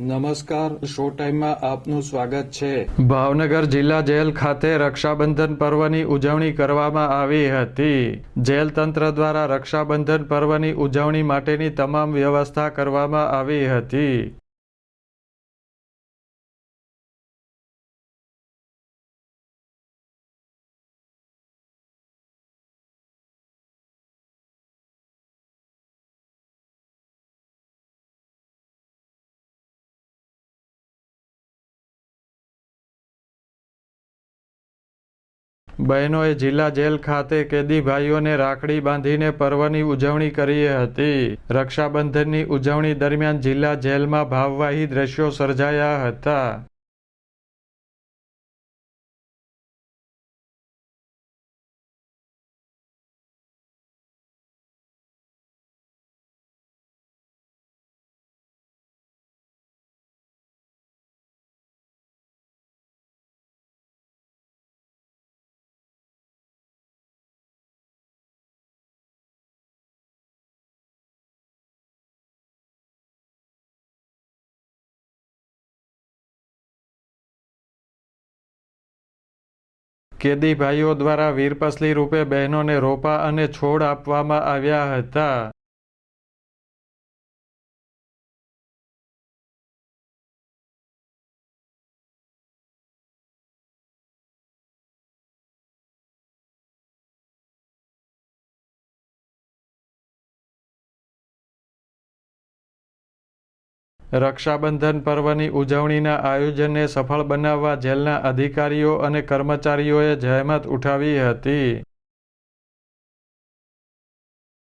નમસ્કાર શો ટાઈમમાં આપનું સ્વાગત છે. ભાવનગર જિલ્લા જેલ ખાતે રક્ષાબંધન પર્વની ઉજવણી કરવામાં આવી હતી. જેલ તંત્ર દ્વારા રક્ષાબંધન પર્વની ઉજવણી માટેની તમામ વ્યવસ્થા કરવામાં આવી હતી. બહેનોએ જિલ્લા જેલ ખાતે કેદી ભાઈઓને રાખડી બાંધીને પર્વની ઉજવણી કરી હતી. રક્ષાબંધનની ઉજવણી દરમિયાન જિલ્લા જેલમાં ભાવવાહી દ્રશ્યો સર્જાયા હતા. કેદી ભાઈઓ દ્વારા વીરપસલી રૂપે બહેનોને રોપા અને છોડ આપવામાં આવ્યા હતા. રક્ષાબંધન પર્વની ઉજવણીના આયોજનને સફળ બનાવવા જેલના અધિકારીઓ અને કર્મચારીઓએ જહેમત ઉઠાવી હતી.